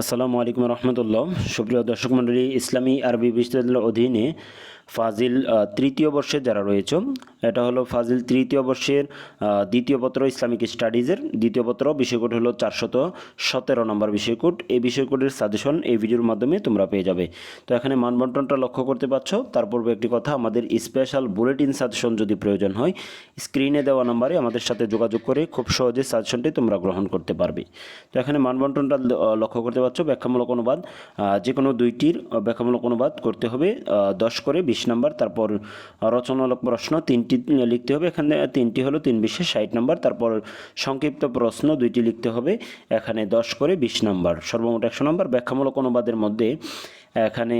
আসসালামু আলাইকুম রহমতুল্লাহ। সুপ্রিয় দর্শক মণ্ডলী ইসলামী আরবি বিশ্ববিদ্যালয়ের অধীনে ফাজিল তৃতীয় বর্ষে যারা রয়েছে, এটা হলো ফাজিল তৃতীয় বর্ষের দ্বিতীয় পত্র ইসলামিক স্টাডিজের, দ্বিতীয় পত্র বিষয়কোড হলো চারশত সতেরো নম্বর বিষয়কোড এই বিষয়কোডের সাজেশন এই ভিডিওর মাধ্যমে তোমরা পেয়ে যাবে। তো এখানে মানবন্টনটা লক্ষ্য করতে পারছ তারপর একটি কথা, আমাদের স্পেশাল বুলেটিন সাজেশন যদি প্রয়োজন হয় স্ক্রিনে দেওয়া নম্বরে আমাদের সাথে যোগাযোগ করে খুব সহজে সাজেশনটি তোমরা গ্রহণ করতে পারবে। তো এখানে মানবন্টনটা লক্ষ্য করতে পারছ, ব্যাখ্যামূলক অনুবাদ যে কোনো দুইটির ব্যাখ্যামূলক অনুবাদ করতে হবে দশ করে বিশ নাম্বার, তারপর রচনামূলক প্রশ্ন তিনটি লিখতে হবে। এখানে তিনটি হলো তিন বিশে ষাট নম্বর, তারপর সংক্ষিপ্ত প্রশ্ন দুইটি লিখতে হবে, এখানে দশ করে বিশ নম্বর। সর্বমোট একশো নম্বর, ব্যাখ্যামূলক অনুবাদের মধ্যে, এখানে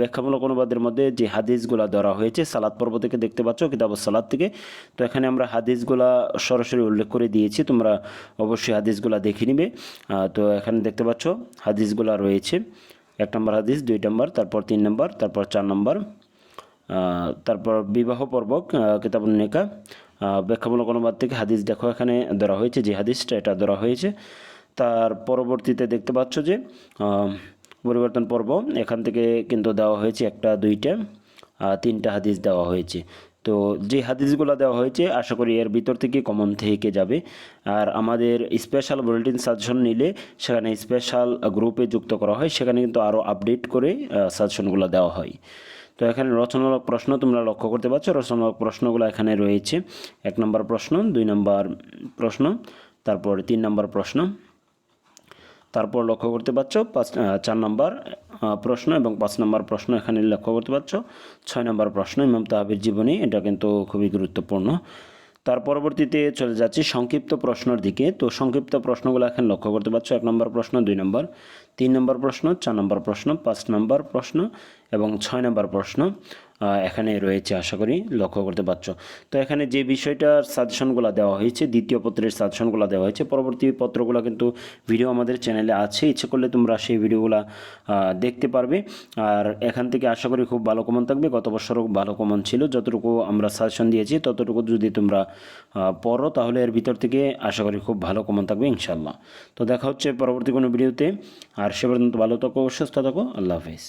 ব্যাখ্যামূলক অনুবাদের মধ্যে যে হাদিসগুলা ধরা হয়েছে, সালাদ পর্ব থেকে দেখতে পাচ্ছ কিতাব সালাদ থেকে। তো এখানে আমরা হাদিসগুলা সরাসরি উল্লেখ করে দিয়েছি, তোমরা অবশ্যই হাদিসগুলা দেখে নিবে। তো এখানে দেখতে পাচ্ছ, হাদিসগুলা রয়েছে। এক নম্বর হাদিস, দুই নম্বর, তারপর তিন নম্বর, তারপর চার নম্বর। তারপর বিবাহ পর্ব কিতাব নেকা ব্যাখ্যামূলক অনুবাদ থেকে হাদিস দেখো, এখানে ধরা হয়েছে যে হাদিসটা, এটা ধরা হয়েছে। তার পরবর্তীতে দেখতে পাচ্ছ যে পরিবর্তন পর্ব, এখান থেকে কিন্তু দেওয়া হয়েছে একটা, দুইটা তিনটা হাদিস দেওয়া হয়েছে। তো যে হাদিসগুলো দেওয়া হয়েছে, আশা করি এর ভিতর থেকে কমন থেকে যাবে। আর আমাদের স্পেশাল বুলেটিন সাজেশন নিলে সেখানে স্পেশাল গ্রুপে যুক্ত করা হয়, সেখানে কিন্তু আরও আপডেট করে সাজেশনগুলো দেওয়া হয়। তো এখানে রচনামূলক প্রশ্ন তোমরা লক্ষ্য করতে পারছ। রচনামূলক প্রশ্নগুলো এখানে রয়েছে। এক নম্বর প্রশ্ন, দুই নম্বর প্রশ্ন, তারপর তিন নম্বর প্রশ্ন। তারপর লক্ষ্য করতে পারছ, পাঁচ চার নম্বর প্রশ্ন এবং পাঁচ নম্বর প্রশ্ন এখানে লক্ষ্য করতে পারছ। ছয় নম্বর প্রশ্ন, ইমাম তাহাবির জীবনী, এটা কিন্তু খুবই গুরুত্বপূর্ণ। তার পরবর্তীতে চলে যাচ্ছি সংক্ষিপ্ত প্রশ্নের দিকে। তো সংক্ষিপ্ত প্রশ্নগুলো এখানে লক্ষ্য করতে পারছ, এক নম্বর প্রশ্ন, দুই নম্বর। তিন নম্বর প্রশ্ন, চার নম্বর প্রশ্ন, পাঁচ নম্বর প্রশ্ন এবং ছয় নম্বর প্রশ্ন এখানে রয়েছে আশা করি লক্ষ্য করতে পারছ। তো এখানে যে বিষয়টার সাজেশনগুলো দেওয়া হয়েছে, দ্বিতীয় পত্রের সাজেশনগুলো দেওয়া হয়েছে, পরবর্তী পত্রগুলো কিন্তু ভিডিও আমাদের চ্যানেলে আছে, ইচ্ছে করলে তোমরা সেই ভিডিওগুলো দেখতে পারবে। আর এখান থেকে আশা করি খুব ভালো কমন থাকবে, গত বছরও ভালো কমন ছিল, যতটুকু আমরা সাজেশন দিয়েছি, ততটুকু যদি তোমরা পড়ো, তাহলে এর ভিতর থেকে আশা করি খুব ভালো কমন থাকবে ইনশাল্লাহ তো দেখা হচ্ছে পরবর্তী কোনো ভিডিওতে, আর সে পর্যন্ত ভালো থাকো সুস্থ থাকো আল্লাহ হাফিজ।